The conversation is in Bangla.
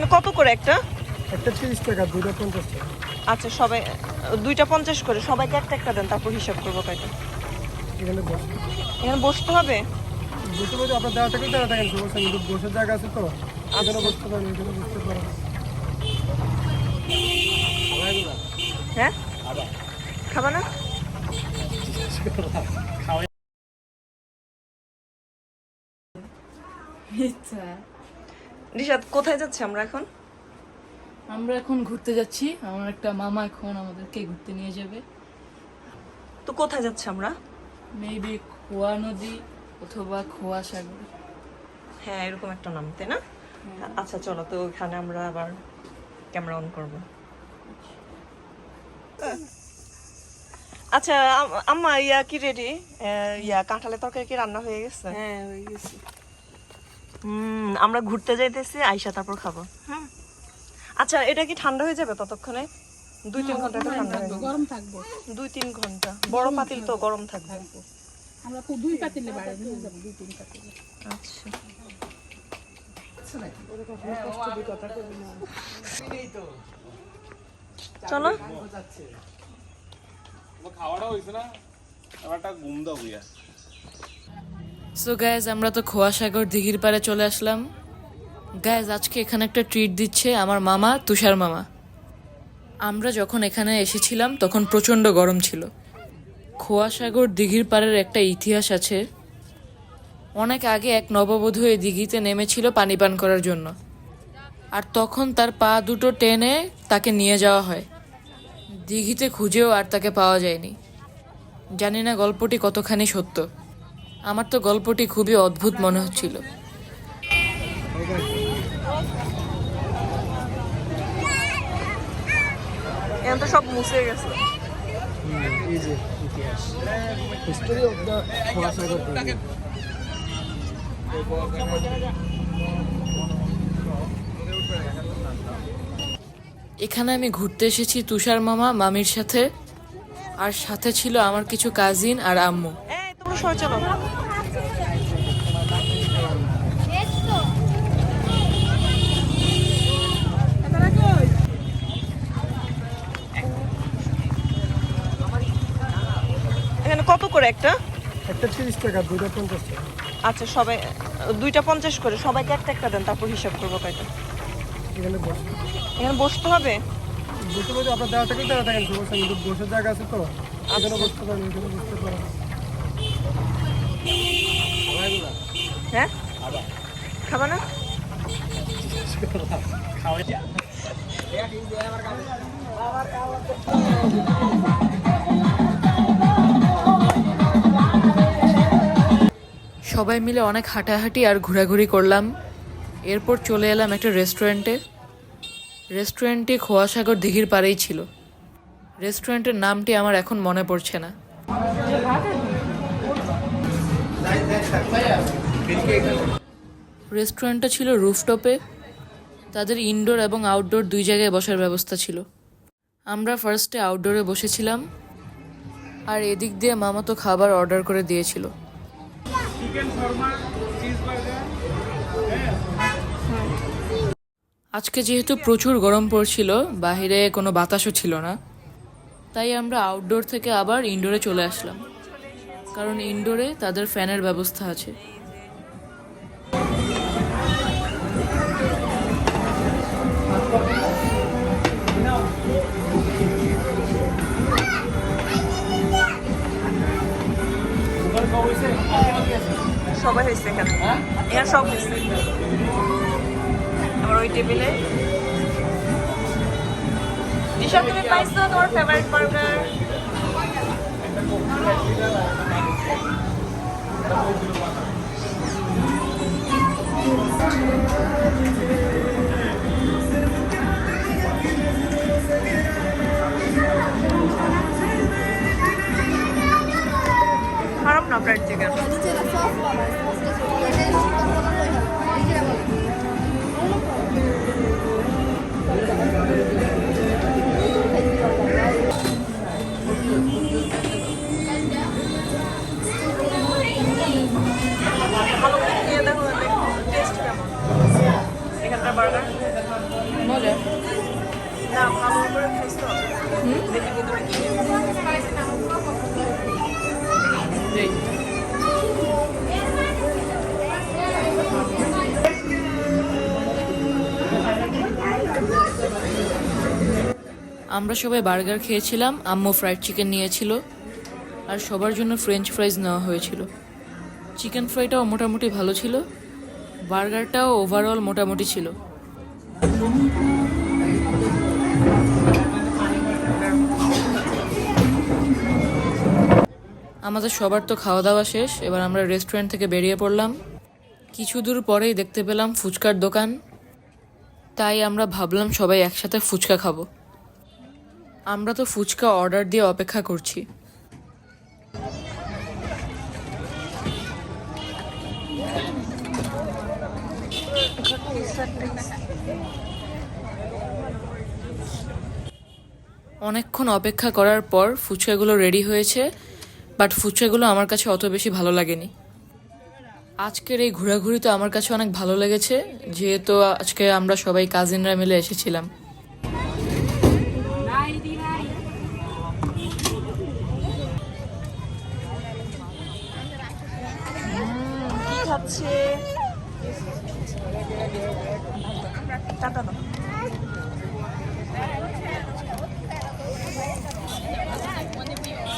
এখানে কত করে একটা? একটা তিরিশ টাকা দুইটা পঞ্চাশ টাকা। আচ্ছা সবাই দুইটা পঞ্চাশ করে সবাইকে একটা একটা দেন তারপর হিসাব করব কয়টা। এখানে বস। এখানে বসতে হবে? বসতে বসে আপনার দেওয়া থাকলে দেওয়া থাকেন সমস্যা কিন্তু বসার জায়গা আছে তো। এখানে বসতে পারেন এখানে বসতে পারেন। হ্যাঁ? খাবা। না? আচ্ছা। রিশাদ কোথায় যাচ্ছে আমরা এখন? আমরা এখন ঘুরতে যাচ্ছি। আমার একটা মামা এখন আমাদেরকে ঘুরতে নিয়ে যাবে। তো কোথায় যাচ্ছে আমরা? মেবি খোয়া নদী অথবা খোয়া সাগর। হ্যাঁ এরকম একটা নাম তাই না? আচ্ছা চলো তো ওখানে আমরা আবার ক্যামেরা অন করব। আচ্ছা আম- আম্মা ইয়া কি রেডি ইয়া কাঁঠালের তরকারি কি রান্না হয়ে গেছে? হ্যাঁ হয়ে গেছে। হুম আমরা ঘুরতে যাইতেছি আইসা তারপর খাব। হুম। আচ্ছা এটা কি ঠান্ডা হয়ে যাবে ততক্ষণে? দুই তিন ঘণ্টা ঠান্ডা গরম থাকব। দুই তিন ঘণ্টা। বড় পাতিল তো গরম থাকবে। আমরা তো দুই পাতিলে বাইরে নিয়ে যাব দুই তিন পাতিলে। আচ্ছা। চলো। খাওয়াটা হয়েছে না এবারটা ঘুম দাও সো গ্যাস আমরা তো খোয়া সাগর দিঘির পাড়ে চলে আসলাম। গ্যাস আজকে এখানে একটা ট্রিট দিচ্ছে আমার মামা, তুষার মামা। আমরা যখন এখানে এসেছিলাম, তখন প্রচণ্ড গরম ছিল। খোয়া সাগর দিঘির পাড়ের একটা ইতিহাস আছে। অনেক আগে এক নববধূ এই দিঘিতে নেমেছিল পানি পান করার জন্য। আর তখন তার পা দুটো টেনে তাকে নিয়ে যাওয়া হয়। দিঘিতে খুঁজেও আর তাকে পাওয়া যায়নি। জানি না গল্পটি কতখানি সত্য। আমার তো গল্পটি খুবই অদ্ভুত মনে হচ্ছিল। এখন তো সব মুছে গেছে। এই যে ইতিহাস। হিস্টোরি অফ দ্য খোয়াসাগর এখানে আমি ঘুরতে এসেছি তুষার মামা মামির সাথে। আর সাথে ছিল আমার কিছু কাজিন আর আম্মু। সরে চলো। এখানে কত করে একটা? একটা তিরিশ টাকা দুটো পঞ্চাশ টাকা। আচ্ছা সবাই দুইটা পঞ্চাশ করে সবাইকে একটা একটা দেন তারপর হিসাব করব কয়টা। এখানে বস। এখানে বসতে হবে? বসতে বসে আপনার দেওয়া থাকলে দেওয়া থাকেন সমস্যা কিন্তু বসার জায়গা আছে তো। এখানে বসতে পারেন এখানে বসতে পারেন। হ্যাঁ? খাবা না? সবাই মিলে অনেক হাঁটাহাঁটি আর ঘোরাঘুরি করলাম। এরপর চলে এলাম একটা রেস্টুরেন্টে। রেস্টুরেন্টটি খোয়াসাগর দিঘির পাড়েই ছিল। রেস্টুরেন্টের নামটি আমার এখন মনে পড়ছে না। রেস্টুরেন্টটা ছিল রুফটপে। তাদের ইনডোর এবং আউটডোর দুই জায়গায় বসার ব্যবস্থা ছিল। আমরা ফার্স্টে আউটডোরে বসেছিলাম। আর এদিক দিয়ে মামা তো খাবার অর্ডার করে দিয়েছিল। আজকে যেহেতু প্রচুর গরম পড়ছিল বাইরে কোনো বাতাসও ছিল না। তাই আমরা আউটডোর থেকে আবার ইনডোরে চলে আসলাম। কারণ ইনডোরে তাদের ফ্যানের ব্যবস্থা আছে। সবাই হয়েছে এখানে। এখানে সব হয়েছে। আমার ওই টেবিলে। দিশা তুমি পাইছো তোমার ফেভারিট বার্গার খারাপ না ফ্রাইড চিকেন আমরা সবাই বার্গার খেয়েছিলাম, আম্মু ফ্রাইড চিকেন নিয়েছিল, আর সবার জন্য ফ্রেঞ্চ ফ্রাইজ নেওয়া হয়েছিল। চিকেন ফ্রাইটাও মোটামুটি ভালো ছিল, বার্গারটাও ওভারঅল মোটামুটি ছিল। আমাদের সবার তো খাওয়া দাওয়া শেষ, এবার আমরা রেস্টুরেন্ট থেকে বেরিয়ে পড়লাম। কিছু দূর পরেই দেখতে পেলাম ফুচকার দোকান। তাই আমরা ভাবলাম সবাই একসাথে ফুচকা খাব। আমরা তো ফুচকা অর্ডার দিয়ে অপেক্ষা করছি। অনেকক্ষণ অপেক্ষা করার পর ফুচকাগুলো রেডি হয়েছে। বাট ফুচকাগুলো আমার কাছে অত বেশি ভালো লাগেনি। আজকের এই ঘোরাঘুরি তো আমার কাছে অনেক ভালো লেগেছে, যেহেতু আজকে আমরা সবাই কাজিনরা মিলে এসেছিলাম। কি